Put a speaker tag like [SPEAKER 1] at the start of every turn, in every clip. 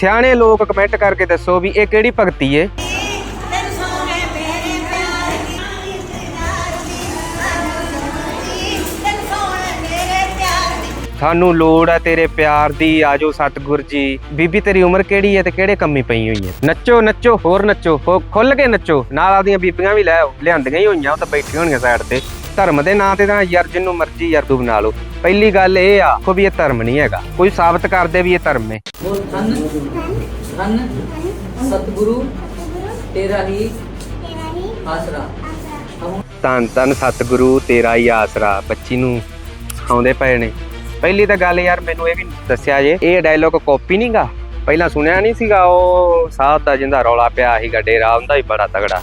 [SPEAKER 1] ਸਿਆਣੇ ਲੋਕ ਕਮੈਂਟ ਕਰਕੇ ਦੱਸੋ ਵੀ ਇਹ ਕਿਹੜੀ ਭਗਤੀ ਏ? ਸਾਨੂੰ ਲੋੜ ਹੈ ਤੇਰੇ ਪਿਆਰ ਦੀ, ਆਜੋ ਸਤਿਗੁਰ ਜੀ। ਬੀਬੀ, ਤੇਰੀ ਉਮਰ ਕਿਹੜੀ ਹੈ ਤੇ ਕਿਹੜੇ ਕੰਮੀ ਪਈ ਹੋਈ ਹੈ ਨੱਚੋ ਨੱਚੋ, ਹੋਰ ਨੱਚੋ, ਹੋ- ਖੁੱਲ ਕੇ ਨੱਚੋ। ਨਾਲ ਆਦੀਆਂ ਬੀਬੀਆਂ ਵੀ ਲੈ ਆਓ, ਲਿਆਂਦੀਆਂ ਹੀ ਹੋਈਆਂ, ਉਹ ਤਾਂ ਬੈਠੀਆਂ ਹੋਣਗੀਆਂ ਸਾਈਡ ਤੇ। ਧਰਮ ਦੇ ਨਾਂ ਤੇ ਤਾਂ ਯਾਰ ਜਿੰਨੂੰ ਮਰਜ਼ੀ ਯਾਰ ਤੂੰ ਬਣਾ ਲਓ ਪਹਿਲੀ ਗੱਲ ਇਹ ਆ ਕੋ ਵੀ ਇਹ ਧਰਮ ਨਹੀਂ ਹੈਗਾ। ਕੋਈ ਸਾਬਤ ਕਰਦੇ ਵੀ ਇਹ ਧਰਮ ਹੈ।
[SPEAKER 2] ਬੋਲ ਧੰਨ ਧੰਨ ਸਤਿਗੁਰੂ ਤੇਰਾ ਹੀ ਆਸਰਾ। ਹਮ
[SPEAKER 1] ਧੰਨ ਧੰਨ ਸਤਿਗੁਰੂ ਤੇਰਾ ਹੀ ਆਸਰਾ। ਬੱਚੀ ਨੂੰ ਸਿਖਾਉਂਦੇ ਪਏ ਨੇ। ਪਹਿਲੀ ਤਾਂ ਗੱਲ ਯਾਰ ਮੈਨੂੰ ਇਹ ਵੀ ਦੱਸਿਆ ਜੇ ਇਹ ਡਾਇਲੋਗ ਕਾਪੀ ਨਹੀਂਗਾ ਪਹਿਲਾਂ ਸੁਣਿਆ ਨਹੀਂ ਸੀਗਾ ਉਹ ਸਾਧ ਦਾ ਜਿੰਦਾ ਰੌਲਾ ਪਿਆ ਸੀਗਾ ਡੇਰਾ ਹੁੰਦਾ ਹੀ ਬੜਾ ਤਗੜਾ।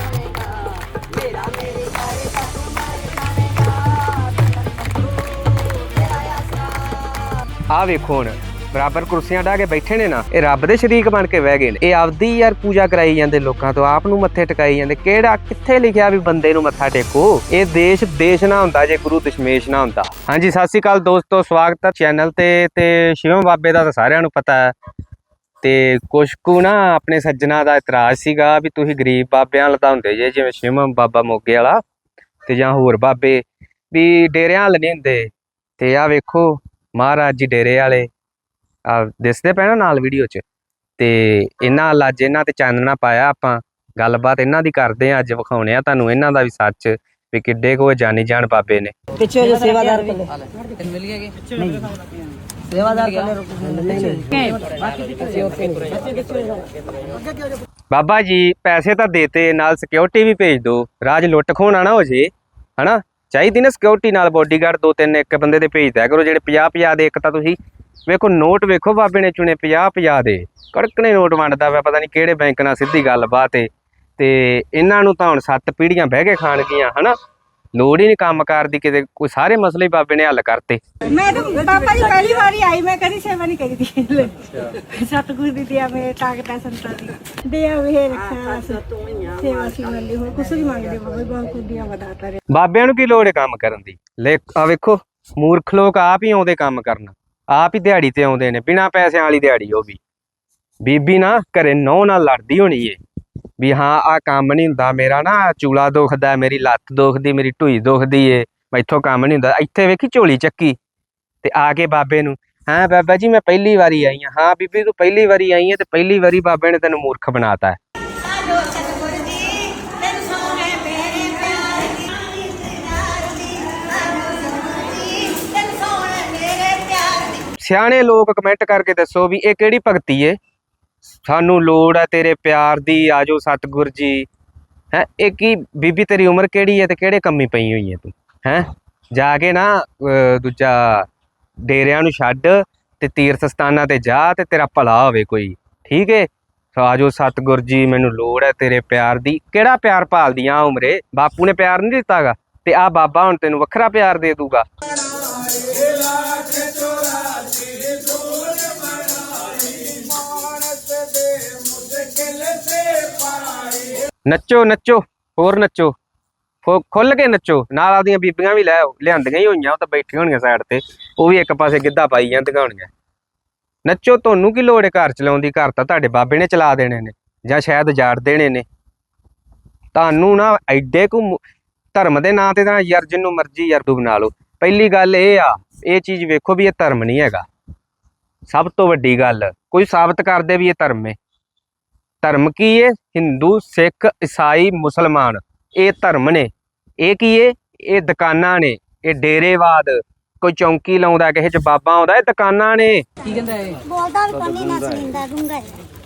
[SPEAKER 1] ਆ ਵੇਖੋ ਹੁਣ, ਬਰਾਬਰ ਕੁਰਸੀਆਂ ਢਾ ਕੇ ਬੈਠੇ ਨੇ ਨਾ, ਇਹ ਰੱਬ ਦੇ ਸ਼ਰੀਕ ਬਣ ਕੇ ਬਹਿ ਗਏ ਨੇ। ਇਹ ਆਪਦੀ ਯਾਰ ਪੂਜਾ ਕਰਾਈ ਜਾਂਦੇ ਲੋਕਾਂ ਤੋਂ, ਆਪ ਨੂੰ ਮੱਥੇ ਟਿਕਾਈ ਜਾਂਦੇ। ਕਿਹੜਾ, ਕਿੱਥੇ ਲਿਖਿਆ ਵੀ ਬੰਦੇ ਨੂੰ ਮੱਥਾ ਟੇਕੋ? ਇਹ ਦੇਸ਼ ਦੇਸ਼ ਨਾ ਹੁੰਦਾ ਜੇ ਗੁਰੂ ਦਸ਼ਮੇਸ਼ ਨਾ ਹੁੰਦਾ। ਹਾਂਜੀ, ਸਤਿ ਸ਼੍ਰੀ ਅਕਾਲ ਦੋਸਤੋ, ਸਵਾਗਤ ਹੈ ਚੈਨਲ ਤੇ ਤੇ ਸ਼ਿਵਮ ਬਾਬੇ ਦਾ ਤਾਂ ਸਾਰਿਆਂ ਨੂੰ ਪਤਾ ਹੈ। ਤੇ ਕੁਛ ਕੁ ਨਾ ਆਪਣੇ ਸੱਜਣਾ ਦਾ ਇਤਰਾਜ਼ ਸੀਗਾ ਵੀ ਤੁਸੀਂ ਗਰੀਬ ਬਾਬਿਆਂ ਲਤਾਉਂਦੇ ਜੇ, ਜਿਵੇਂ ਸ਼ਿਵਮ ਬਾਬਾ ਮੋਗੇ ਵਾਲਾ, ਤੇ ਜਾਂ ਹੋਰ ਬਾਬੇ, ਵੀ ਡੇਰਿਆਂ ਵਾਲੇ ਨਹੀਂ ਹੁੰਦੇ। ਤੇ ਆ ਵੇਖੋ ਮਹਾਰਾਜ ਜੀ ਡੇਰੇ ਵਾਲੇ ਆ ਦਿਸਦੇ ਪਏ ਨਾ ਨਾਲ ਵੀਡੀਓ 'ਚ? ਤੇ ਇਹਨਾਂ ਲੱਜ ਇਹਨਾਂ ਤੇ ਚਾਨਣਾ ਪਾਇਆ ਆਪਾਂ ਗੱਲਬਾਤ ਇਹਨਾਂ ਦੀ ਕਰਦੇ ਆ ਅੱਜ ਵਿਖਾਉਣੇ ਆ ਤੁਹਾਨੂੰ ਇਹਨਾਂ ਦਾ ਵੀ ਸੱਚ ਵੀ ਕਿੱਡੇ ਕੋ ਜਾਣੀ ਜਾਣ ਬਾਬੇ ਨੇ।
[SPEAKER 3] ਪਿੱਛੇ ਜੋ ਸੇਵਾਦਾਰ ਕੋਲੇ।
[SPEAKER 2] ਤੈਨੂੰ ਮਿਲ ਗਿਆ ਕਿ?
[SPEAKER 3] ਨਹੀਂ। ਸੇਵਾਦਾਰ ਕੋਲੇ ਨਹੀਂ
[SPEAKER 1] ਬਾਬਾ ਜੀ ਪੈਸੇ ਤਾਂ ਦੇਤੇ ਨਾਲ ਸਿਕਿਉਰਿਟੀ ਵੀ ਭੇਜ ਦਿਓ ਰਾਜ ਲੁੱਟ ਖੋਣਾ ਨਾ ਹੋ ਜੇ ਹਨਾ? ਚਾਹੀਦੀ ਨਾ ਸਿਕਿਉਰਿਟੀ ਨਾਲ ਬੋਡੀਗਾਰਡ ਦੋ ਤਿੰਨ ਇੱਕ ਬੰਦੇ ਦੇ ਭੇਜ ਦਿਆ ਕਰੋ, ਜਿਹੜੇ 50 50 ਦੇ ਇੱਕ ਤਾਂ ਤੁਸੀਂ ਵੇਖੋ ਨੋਟ ਵੇਖੋ ਬਾਬੇ ਨੇ ਚੁਣੇ 50 50 ਦੇ। ਕੜਕਣੇ ਨੋਟ ਵੰਡਦਾ ਵਾ ਪਤਾ ਨਹੀਂ ਕਿਹੜੇ ਬੈਂਕ ਨਾਲ ਸਿੱਧੀ ਗੱਲਬਾਤ ਏ। ਤੇ ਇਹਨਾਂ ਨੂੰ ਤਾਂ ਹੁਣ ਸੱਤ ਪੀੜੀਆਂ ਬਹਿ ਕੇ ਖਾਣਗੀਆਂ, ਹਨਾ? ਲੋੜ ਹੀ ਨਹੀਂ ਕੰਮ ਕਰਦੀ ਕਿਤੇ ਕੋਈ ਸਾਰੇ ਮਸਲੇ ਹੀ ਬਾਬੇ ਨੇ ਹੱਲ ਕਰਤੇ।
[SPEAKER 4] ਮੈਂ ਤਾਂ ਪਾਪਾ ਜੀ ਪਹਿਲੀ ਵਾਰੀ ਆਈ ਮੈਂ ਕਦੀ ਸੇਵਾ ਨਹੀਂ ਕਰੀ ਦੀ ਸਤਗੁਰ ਦੀ ਦਿਆ ਮੇਰੇ ਤਾਕਤਾਂ ਸੰਤਾਂ ਦੀ। ਦਿਆ ਵੇ ਰੱਖਿਆ ਸੇਵਾ ਸੀ ਮੰਦੀ ਹੋ ਕੁਛ ਨਹੀਂ ਮੰਗਦੇ ਬਾਬਾ ਬਹੁਤ ਕੁੱਡੀਆਂ ਵਧਾਤਾ ਰੇ
[SPEAKER 1] ਬਾਬਿਆਂ ਨੂੰ ਕੀ ਲੋੜ ਹੈ ਕੰਮ ਕਰਨ ਦੀ? ਲੈ ਆ ਵੇਖੋ ਮੂਰਖ ਲੋਕ ਆਪ ਹੀ ਆਉਂਦੇ ਕੰਮ ਕਰਨ। ਆਪ ਹੀ ਦਿਹਾੜੀ ਤੇ ਆਉਂਦੇ ਨੇ ਬਿਨਾਂ ਪੈਸਿਆਂ ਵਾਲੀ ਦਿਹਾੜੀ ਉਹ ਵੀ। ਬੀਬੀ ਨਾ ਘਰੇ ਨੌ ਨਾਲ ਲੜਦੀ ਹੋਣੀ ਏ। ਵੀ ਹਾਂ ਆ ਕੰਮ ਨਹੀਂ ਹੁੰਦਾ ਮੇਰਾ ਨਾ, ਚੂਲਾ ਦੁਖਦਾ, ਮੇਰੀ ਲੱਤ ਦੁਖਦੀ, ਮੇਰੀ ਢੂਈ ਦੁਖਦੀ ਏ ਮੈਥੋਂ ਕੰਮ ਨਹੀਂ ਹੁੰਦਾ। ਇੱਥੇ ਵੇਖੀ ਝੋਲੀ ਚੱਕੀ ਤੇ ਆ ਕੇ ਬਾਬੇ ਨੂੰ, ਹਾਂ ਬਾਬਾ ਜੀ, ਮੈਂ ਪਹਿਲੀ ਵਾਰੀ ਆਈ ਹਾਂ। ਹਾਂ ਬੀਬੀ, ਤੂੰ ਪਹਿਲੀ ਵਾਰੀ ਆਈ ਹੈ ਤੇ ਪਹਿਲੀ ਵਾਰੀ ਬਾਬੇ ਨੇ ਤੈਨੂੰ ਮੂਰਖ ਬਣਾਤਾ ਹੈ। ਸਿਆਣੇ ਲੋਕ ਕਮੈਂਟ ਕਰਕੇ ਦੱਸੋ ਵੀ ਇਹ ਕਿਹੜੀ ਭਗਤੀ ਏ? ਸਾਨੂੰ ਲੋੜ ਹੈ ਤੇਰੇ ਪਿਆਰ ਦੀ, ਆਜੋ ਸਤਿਗੁਰ ਜੀ। ਹੈ, ਇਹ ਕੀ, ਬੀਬੀ ਤੇਰੀ ਉਮਰ ਕਿਹੜੀ ਹੈ ਤੇ ਕਿਹੜੇ ਕੰਮੀ ਪਈ ਹੋਈ ਹੈ ਤੂੰ? ਹੈ? ਜਾ ਕੇ ਨਾ ਦੂਜਾ ਡੇਰਿਆਂ ਨੂੰ ਛੱਡ ਤੇ ਤੀਰਥ ਸਥਾਨਾਂ ਤੇ ਜਾ ਤੇ ਤੇਰਾ ਭਲਾ ਹੋਵੇ ਕੋਈ। ਠੀਕ ਹੈ ਸੋ ਆਜੋ ਸਤਿਗੁਰ ਜੀ, ਮੈਨੂੰ ਲੋੜ ਹੈ ਤੇਰੇ ਪਿਆਰ ਦੀ। ਕਿਹੜਾ ਪਿਆਰ ਭਾਲਦੀ ਆ ਉਮਰੇ? ਬਾਪੂ ਨੇ ਪਿਆਰ ਨਹੀਂ ਦਿੱਤਾਗਾ ਤੇ ਆ ਬਾਬਾ ਹੁਣ ਤੈਨੂੰ ਵੱਖਰਾ ਪਿਆਰ ਦੇ ਦੂਗਾ। ਨੱਚੋ ਨੱਚੋ, ਹੋਰ ਨੱਚੋ। ਖੁੱਲ ਕੇ ਨੱਚੋ। ਨਾਲ ਆਦੀਆਂ ਬੀਬੀਆਂ ਵੀ ਲੈ ਲਿਆਂਦੀਆਂ ਹੀ ਹੋਈਆਂ, ਉਹ ਤਾਂ ਬੈਠੀਆਂ ਹੋਣਗੀਆਂ ਸਾਈਡ ਤੇ। ਉਹ ਵੀ ਇੱਕ ਪਾਸੇ ਗਿੱਧਾ ਪਾਈ ਜਾਂਦੀਆਂ ਹੋਣਗੀਆਂ। ਨੱਚੋ, ਤੁਹਾਨੂੰ ਕੀ ਲੋੜ ਹੈ ਘਰ ਚਲਾਉਣ ਦੀ? ਘਰ ਤਾਂ ਤੁਹਾਡੇ ਬਾਬੇ ਨੇ ਚਲਾ ਦੇਣੇ ਨੇ, ਜਾਂ ਸ਼ਾਇਦ ਜਾੜ ਦੇਣੇ ਨੇ। ਤੁਹਾਨੂੰ ਨਾ ਐਡੇ ਕੁ ਧਰਮ ਦੇ ਨਾਂ ਤੇ ਤਾਂ ਯਾਰ ਜਿੰਨੂੰ ਮਰਜ਼ੀ ਯਾਰ ਤੂੰ ਬਣਾ ਲਓ। ਪਹਿਲੀ ਗੱਲ ਇਹ ਆ, ਇਹ ਚੀਜ਼ ਵੇਖੋ ਵੀ ਇਹ ਧਰਮ ਨਹੀਂ ਹੈਗਾ। ਸਭ ਤੋਂ ਵੱਡੀ ਗੱਲ, ਕੋਈ ਸਾਬਤ ਕਰਦੇ ਵੀ ਇਹ ਧਰਮ ਹੈ ਧਰਮ ਕੀ ਹੈ ਹਿੰਦੂ ਸਿੱਖ ਈਸਾਈ ਮੁਸਲਮਾਨ। ਇਹ ਧਰਮ ਨੇ। ਇਹ ਕੀ ਹੈ ਇਹ ਦੁਕਾਨਾਂ ਨੇ। ਇਹ ਡੇਰੇਵਾਦ। ਕੋਈ ਚੌਂਕੀ ਲਾਉਂਦਾ ਕਿਸੇ ਚ ਬਾਬਾ ਆਉਂਦਾ ਇਹ ਦੁਕਾਨਾਂ ਨੇ।
[SPEAKER 2] ਕੀ ਕਹਿੰਦਾ ਇਹ?
[SPEAKER 5] ਬੋਲਦਾ ਵੀ ਪੰਨੀ ਨਾ ਸੁਣਦਾ ਡੂੰਗਾ ਹੈ।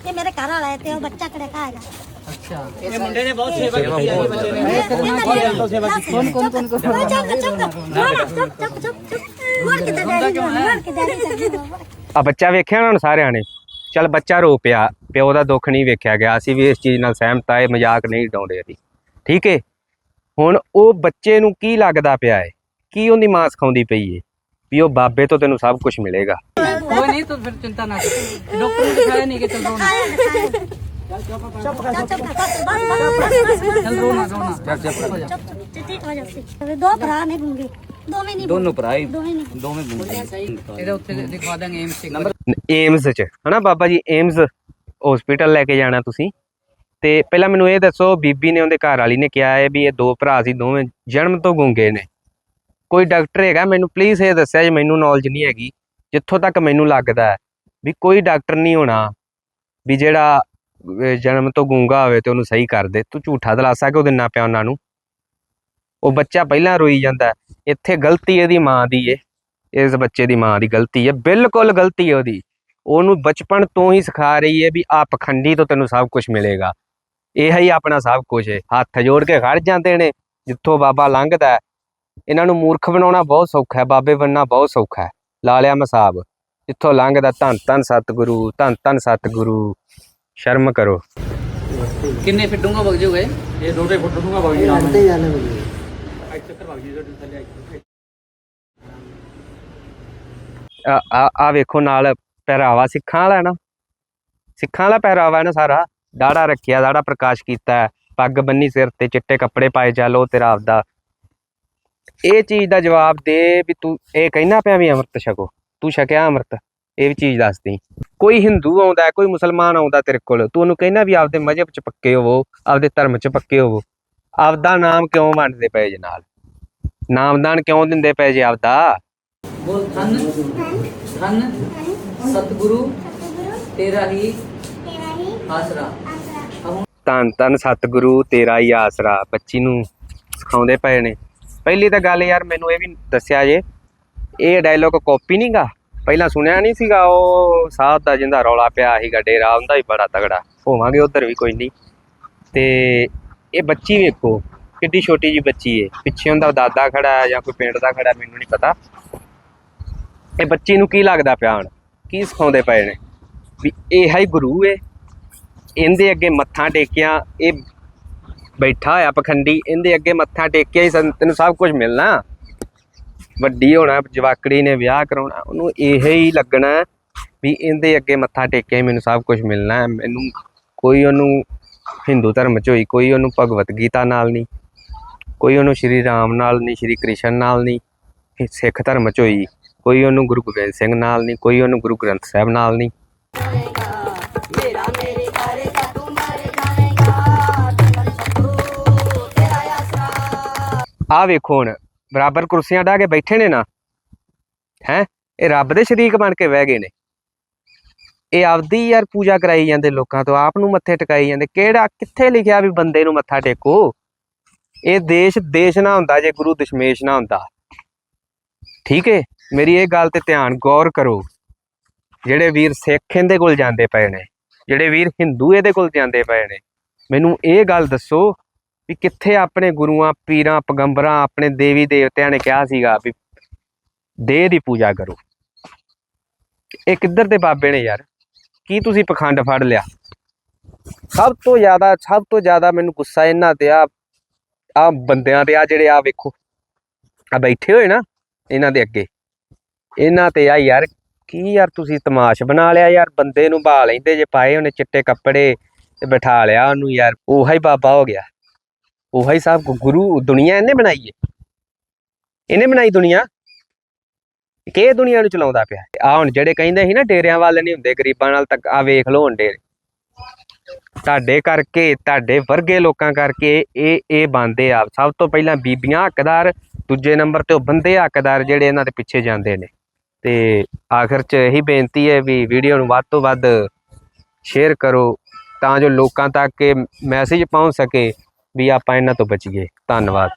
[SPEAKER 5] ਇਹ ਮੇਰੇ ਘਰ ਵਾਲਾ ਹੈ ਤੇ ਉਹ ਬੱਚਾ ਕਿਹੜੇ ਖਾਏਗਾ
[SPEAKER 2] ਅੱਛਾ।
[SPEAKER 5] ਇਹ ਮੁੰਡੇ ਨੇ ਬਹੁਤ ਸੇਵਾ ਕੀਤੀ ਹੈ ਬੱਚੇ ਨੇ। ਕੌਣ ਕੌਣ ਕੌਣ ਕੌਣ ਚੁੱਪ ਚੁੱਪ। ਚੁੱਪ ਚੁੱਪ ਚੁੱਪ ਮਰ ਕੇ ਡੈਡੀ ਮਰ ਕੇ ਡੈਡੀ
[SPEAKER 1] ਆ ਬੱਚਾ ਵੇਖਿਆ ਉਹਨਾਂ ਸਾਰਿਆਂ ਨੇ? ਚੱਲ ਬੱਚਾ ਰੋ ਪਿਆ। ਪਿਓ ਦਾ ਦੁੱਖ ਨਹੀਂ ਵੇਖਿਆ ਗਿਆ। ਅਸੀਂ ਵੀ ਇਸ ਚੀਜ਼ ਨਾਲ ਸਹਿਮਤ ਆਏ ਮਜ਼ਾਕ ਨਹੀਂ ਡਾਉਂਦੇ ਅਸੀਂ। ਠੀਕ ਹੈ ਹੁਣ ਉਹ ਬੱਚੇ ਨੂੰ ਕੀ ਲੱਗਦਾ ਪਿਆ ਹੈ ਕੀ ਉਹਦੀ ਮਾਂ ਸਿਖਾਉਂਦੀ ਪਈ ਹੈ ਵੀ ਉਹ ਬਾਬੇ ਤੋਂ ਤੈਨੂੰ ਸਭ ਕੁਝ ਮਿਲੇਗਾ।
[SPEAKER 5] ਉਹ ਨਹੀਂ ਤਾਂ ਭਰਾ ਨੇ ਦੋਵੇਂ ਨਹੀਂ ਦੋਨੋਂ ਭਰਾ ਹੀ। ਦੋਵੇਂ ਗੁੰਗੇ।
[SPEAKER 2] ਇਹਦਾ ਉੱਥੇ ਦਿਖਾ ਦਾਂਗੇ
[SPEAKER 1] ਏਮਸ ਨੰਬਰ ਚ। ਹਨਾ ਬਾਬਾ ਜੀ ਏਮਸ ਹਸਪੀਟਲ ਲੈ ਕੇ ਜਾਣਾ ਤੁਸੀਂ। ਤੇ ਪਹਿਲਾਂ ਮੈਨੂੰ ਇਹ ਦੱਸੋ, ਬੀਬੀ ਨੇ ਉਹਦੇ ਘਰ ਵਾਲੀ ਨੇ ਕਿਹਾ ਹੈ ਵੀ ਇਹ ਦੋ ਭਰਾ ਸੀ, ਦੋਵੇਂ ਜਨਮ ਤੋਂ ਗੁੰਗੇ ਨੇ। ਕੋਈ ਡਾਕਟਰ ਹੈਗਾ? ਮੈਨੂੰ ਪਲੀਜ਼ ਇਹ ਦੱਸਿਆ ਜੇ ਮੈਨੂੰ ਨੌਲੇਜ ਨਹੀਂ ਹੈਗੀ, ਜਿੱਥੋਂ ਤੱਕ ਮੈਨੂੰ ਲੱਗਦਾ ਹੈ ਵੀ ਕੋਈ ਡਾਕਟਰ ਨਹੀਂ ਹੋਣਾ, ਵੀ ਜਿਹੜਾ ਜਨਮ ਤੋਂ ਗੂੰਗਾ ਹੋਵੇ ਤੇ ਉਹਨੂੰ ਸਹੀ ਕਰ ਦੇ। ਤੂੰ ਝੂਠਾ ਦਲਾਸਾ ਕਿਉਂ ਦਿੰਨਾ ਪਿਆ ਉਹਨਾਂ ਨੂੰ? ਉਹ ਬੱਚਾ ਪਹਿਲਾਂ ਰੋਈ ਜਾਂਦਾ ਇੱਥੇ ਗਲਤੀ ਇਹਦੀ ਮਾਂ ਦੀ ਏ। ਇਸ ਬੱਚੇ ਦੀ ਮਾਂ ਦੀ ਗਲਤੀ ਹੈ ਬਿਲਕੁਲ ਗਲਤੀ ਹੈ ਉਹਦੀ। ਉਹਨੂੰ ਬਚਪਨ ਤੋਂ ਹੀ ਸਿਖਾ ਰਹੀ ਹੈ ਵੀ ਆ ਪਖੰਡੀ ਤੋਂ ਤੈਨੂੰ ਸਭ ਕੁਝ ਮਿਲੇਗਾ। ਇਹ ਹੀ ਆਪਣਾ ਸਭ ਕੁਝ ਹੈ। ਹੱਥ ਜੋੜ ਕੇ ਖੜ ਜਾਂਦੇ ਨੇ ਜਿੱਥੋਂ ਬਾਬਾ ਲੰਘਦਾ ਇਹਨਾਂ ਨੂੰ ਮੂਰਖ ਬਣਾਉਣਾ ਬਹੁਤ ਸੌਖਾ ਹੈ ਬਾਬੇ ਬਣਨਾ ਬਹੁਤ ਸੌਖਾ ਹੈ। ਲਾਲਿਆ ਮਸਾਬ। ਜਿੱਥੋਂ ਲੰਘਦਾ ਧੰਨ ਧੰਨ ਸਤਿਗੁਰੂ ਧੰਨ ਧੰਨ ਸਤਿਗੁਰੂ ਸ਼ਰਮ ਕਰੋ।
[SPEAKER 2] ਕਿੰਨੇ ਫਿਰ ਵਗ ਜਾਊਗਾ
[SPEAKER 6] ਇਹ? ਦੋਦੇ ਫੁੱਟ ਵਗ ਜਾਣਾ ਅੰਤੇ
[SPEAKER 3] ਜਾਣੇ ਵਗ ਜਾਣਾ
[SPEAKER 6] ਇੱਕ ਚੱਕਰ ਵਗ ਜੀ ਥੱਲੇ
[SPEAKER 1] ਆ ਆ ਵੇਖੋ ਨਾਲ ਪਹਿਰਾਵਾ ਸਿੱਖਾਂ ਵਾਲਾ ਨਾ। ਸਿੱਖਾਂ ਵਾਲਾ ਪਹਿਰਾਵਾ ਹੈ ਨਾ ਸਾਰਾ। ਦਾੜਾ ਰੱਖਿਆ ਦਾੜਾ ਪ੍ਰਕਾਸ਼ ਕੀਤਾ ਹੈ, ਪੱਗ ਬੰਨੀ ਸਿਰ ਤੇ ਚਿੱਟੇ ਕੱਪੜੇ ਪਾਏ ਚੱਲ ਤੇਰਾ ਆਪਦਾ। ਇਹ ਚੀਜ਼ ਦਾ ਜਵਾਬ ਦੇ ਵੀ ਤੂੰ ਇਹ ਕਹਿਣਾ ਪਿਆ ਵੀ ਅੰਮ੍ਰਿਤ ਛਕੋ। ਤੂੰ ਛਕਿਆ ਅੰਮ੍ਰਿਤ। ਇਹ ਵੀ ਚੀਜ਼ ਦੱਸਦੀ। ਕੋਈ ਹਿੰਦੂ ਆਉਂਦਾ ਕੋਈ ਮੁਸਲਮਾਨ ਆਉਂਦਾ ਤੇਰੇ ਕੋਲ ਤੂੰ ਉਹਨੂੰ ਕਹਿਣਾ ਵੀ ਆਪਦੇ ਮਜ਼ਹਬ 'ਚ ਪੱਕੇ ਹੋਵੋ ਆਪਦੇ ਧਰਮ 'ਚ ਪੱਕੇ ਹੋਵੋ। ਆਪਦਾ ਨਾਮ ਕਿਉਂ ਵੰਡਦੇ ਪਏ ਜੇ ਨਾਲ? ਨਾਮਦਾਨ ਕਿਉਂ ਦਿੰਦੇ ਪਏ ਜੇ ਆਪਦਾ?
[SPEAKER 2] ਬੋਲ ਧੰਨ। ਧੰਨ। ਸਤਿਗੁਰੂ, ਤੇਰਾ ਹੀ ਆਸਰਾ।
[SPEAKER 1] ਧੰਨ ਧੰਨ ਸਤਿਗੁਰੂ, ਤੇਰਾ ਹੀ ਆਸਰਾ। ਬੱਚੀ ਨੂੰ ਸਿਖਾਉਂਦੇ ਪਏ ਨੇ। ਪਹਿਲੀ ਤਾਂ ਗੱਲ ਯਾਰ, ਮੈਨੂੰ ਇਹ ਵੀ ਦੱਸਿਆ ਜੇ, ਇਹ ਡਾਇਲੋਗ ਕਾਪੀ ਨਹੀਂਗਾ ਪਹਿਲਾਂ ਸੁਣਿਆ ਨਹੀਂ ਸੀਗਾ, ਉਹ ਸਾਧ ਦਾ ਜਿੰਦਾ ਰੌਲਾ ਪਿਆ ਸੀਗਾ, ਡੇਰਾ ਹੁੰਦਾ ਹੀ ਬੜਾ ਤਗੜਾ। ਹੋਵਾਂਗੇ ਉਧਰ ਵੀ ਕੋਈ ਨਹੀਂ ਤੇ ਇਹ ਬੱਚੀ ਵੇਖੋ, ਕਿੱਡੀ ਛੋਟੀ ਜੀ ਬੱਚੀ ਏ। ਪਿੱਛੇ ਹੁੰਦਾ ਦਾਦਾ ਖੜਾ ਜਾਂ ਕੋਈ ਪਿੰਡ ਦਾ ਖੜਾ, ਮੈਨੂੰ ਨਹੀਂ ਪਤਾ। ਇਹ ਬੱਚੀ ਨੂੰ ਕੀ ਲੱਗਦਾ ਪਿਆ ਹਣ? ਕੀ ਸਿਖਾਉਂਦੇ ਪਏ ਨੇ? ਵੀ ਇਹ ਹੀ ਗੁਰੂ ਏ। ਇਹਦੇ ਅੱਗੇ ਮੱਥਾ ਟੇਕਿਆ, ਇਹ ਬੈਠਾ ਹੋਇਆ ਪਖੰਡੀ, ਇਹਦੇ ਅੱਗੇ ਮੱਥਾ ਟੇਕਿਆ ਹੀ ਸਾਨੂੰ- ਤੈਨੂੰ ਸਭ ਕੁਝ ਮਿਲਣਾ। ਵੱਡੀ ਹੋਣਾ, ਜਵਾਕੜੀ ਨੇ ਵਿਆਹ ਕਰਾਉਣਾ, ਉਹਨੂੰ ਇਹ ਹੀ ਲੱਗਣਾ ਵੀ ਇਹਦੇ ਅੱਗੇ ਮੱਥਾ ਟੇਕਿਆ ਹੀ ਮੈਨੂੰ ਸਭ ਕੁਝ ਮਿਲਣਾ। ਮੈਨੂੰ ਕੋਈ ਉਹਨੂੰ ਹਿੰਦੂ ਧਰਮ ਚ ਹੋਈ, ਕੋਈ ਉਹਨੂੰ ਭਗਵਤ ਗੀਤਾ ਨਾਲ ਨਹੀਂ, ਕੋਈ ਉਹਨੂੰ ਸ਼੍ਰੀ ਰਾਮ ਨਾਲ ਨਹੀਂ, ਸ਼੍ਰੀ ਕ੍ਰਿਸ਼ਨ ਨਾਲ ਨਹੀਂ, ਸਿੱਖ ਧਰਮ ਚ ਹੋਈ। ਕੋਈ ਉਹਨੂੰ ਗੁਰੂ ਗੋਬਿੰਦ ਸਿੰਘ ਨਾਲ ਨਹੀਂ ਕੋਈ ਉਹਨੂੰ ਗੁਰੂ ਗ੍ਰੰਥ ਸਾਹਿਬ ਨਾਲ ਨਹੀਂ। ਆ ਵੇਖੋ ਹੁਣ ਬਰਾਬਰ ਕੁਰਸੀਆਂ ਢਾ ਕੇ ਬੈਠੇ ਨੇ ਨਾ ਹੈ? ਇਹ ਰੱਬ ਦੇ ਸ਼ਰੀਕ ਬਣ ਕੇ ਬਹਿ ਗਏ ਨੇ। ਇਹ ਆਪਦੀ ਯਾਰ ਪੂਜਾ ਕਰਾਈ ਜਾਂਦੇ ਲੋਕਾਂ ਤੋਂ ਆਪ ਨੂੰ ਮੱਥੇ ਟਿਕਾਈ ਜਾਂਦੇ। ਕਿਹੜਾ ਕਿੱਥੇ ਲਿਖਿਆ ਵੀ ਬੰਦੇ ਨੂੰ ਮੱਥਾ ਟੇਕੋ? ਇਹ ਦੇਸ਼ ਦੇਸ਼ ਨਾ ਹੁੰਦਾ ਜੇ ਗੁਰੂ ਦਸ਼ਮੇਸ਼ ਨਾ ਹੁੰਦਾ। ਠੀਕ ਹੈ ਮੇਰੀ ਇਹ ਗੱਲ ਤੇ ਧਿਆਨ ਗੌਰ ਕਰੋ। ਜਿਹੜੇ ਵੀਰ ਸਿੱਖ ਇਹਦੇ ਕੋਲ ਜਾਂਦੇ ਪਏ ਨੇ, ਜਿਹੜੇ ਵੀਰ ਹਿੰਦੂ ਇਹਦੇ ਕੋਲ ਜਾਂਦੇ ਪਏ ਨੇ, ਮੈਨੂੰ ਇਹ ਗੱਲ ਦੱਸੋ ਵੀ ਕਿੱਥੇ ਆਪਣੇ ਗੁਰੂਆਂ, ਪੀਰਾਂ, ਪੈਗੰਬਰਾਂ, ਆਪਣੇ ਦੇਵੀ ਦੇਵਤਿਆਂ ਨੇ ਕਿਹਾ ਸੀਗਾ ਵੀ ਦੇਹ ਦੀ ਪੂਜਾ ਕਰੋ। ਇਹ ਕਿੱਧਰ ਦੇ ਬਾਬੇ ਨੇ ਯਾਰ? ਕੀ ਤੁਸੀਂ ਪਖੰਡ ਫੜ ਲਿਆ? ਸਭ ਤੋਂ ਜ਼ਿਆਦਾ, ਸਭ ਤੋਂ ਜ਼ਿਆਦਾ ਮੈਨੂੰ ਗੁੱਸਾ ਇਹਨਾਂ ਤੇ ਆ ਆ ਬੰਦਿਆਂ ਤੇ ਆ ਜਿਹੜੇ ਆ ਵੇਖੋ। ਆ ਬੈਠੇ ਹੋਏ ਨਾ ਇਹਨਾਂ ਦੇ ਅੱਗੇ। ਇਹਨਾਂ ਤੇ ਆ ਯਾਰ, ਕੀ ਯਾਰ ਤੁਸੀਂ ਤਮਾਸ਼ ਬਣਾ ਲਿਆ ਯਾਰ? ਬੰਦੇ ਨੂੰ ਬਾ ਲੈਂਦੇ, ਜੇ ਪਾਏ ਉਹਨੇ ਚਿੱਟੇ ਕੱਪੜੇ ਤੇ ਬਿਠਾ ਲਿਆ ਉਹਨੂੰ ਯਾਰ। ਉਹੀ ਬਾਬਾ ਹੋ ਗਿਆ। ਉਹੀ ਸਾਹਿਬ ਗੁਰੂ ਦੁਨੀਆ ਇਹਨੇ ਬਣਾਈ ਹੈ ਇਹਨੇ ਬਣਾਈ ਦੁਨੀਆ? ਕਿ ਇਹ ਦੁਨੀਆ ਨੂੰ ਚਲਾਉਂਦਾ ਪਿਆ। ਆ ਹੁਣ ਜਿਹੜੇ ਕਹਿੰਦੇ ਸੀ ਨਾ, ਡੇਰਿਆਂ ਵਾਲੇ ਨਹੀਂ ਹੁੰਦੇ, ਗਰੀਬਾਂ ਨਾਲ ਤੱਕ। ਆ ਵੇਖ ਲਓ ਹੁਣ ਡੇਰੇ। ਤੁਹਾਡੇ ਕਰਕੇ, ਤੁਹਾਡੇ ਵਰਗੇ ਲੋਕਾਂ ਕਰਕੇ ਇਹ ਇਹ ਬੰਦੇ ਆ। ਸਭ ਤੋਂ ਪਹਿਲਾਂ ਬੀਬੀਆਂ ਹੱਕਦਾਰ, ਦੂਜੇ ਨੰਬਰ ਤੇ ਉਹ ਬੰਦੇ ਹੱਕਦਾਰ ਜਿਹੜੇ ਇਹਨਾਂ ਦੇ ਪਿੱਛੇ ਜਾਂਦੇ ਨੇ। ਤੇ ਆਖਰ 'ਚ ਇਹੀ ਬੇਨਤੀ ਹੈ ਵੀ ਵੀਡੀਓ ਨੂੰ ਵੱਧ ਤੋਂ ਵੱਧ ਸ਼ੇਅਰ ਕਰੋ, ਤਾਂ ਜੋ ਲੋਕਾਂ ਤੱਕ ਇਹ ਮੈਸੇਜ ਪਹੁੰਚ ਸਕੇ ਵੀ ਆਪਾਂ ਇਹਨਾਂ ਤੋਂ ਬਚੀਏ। ਧੰਨਵਾਦ।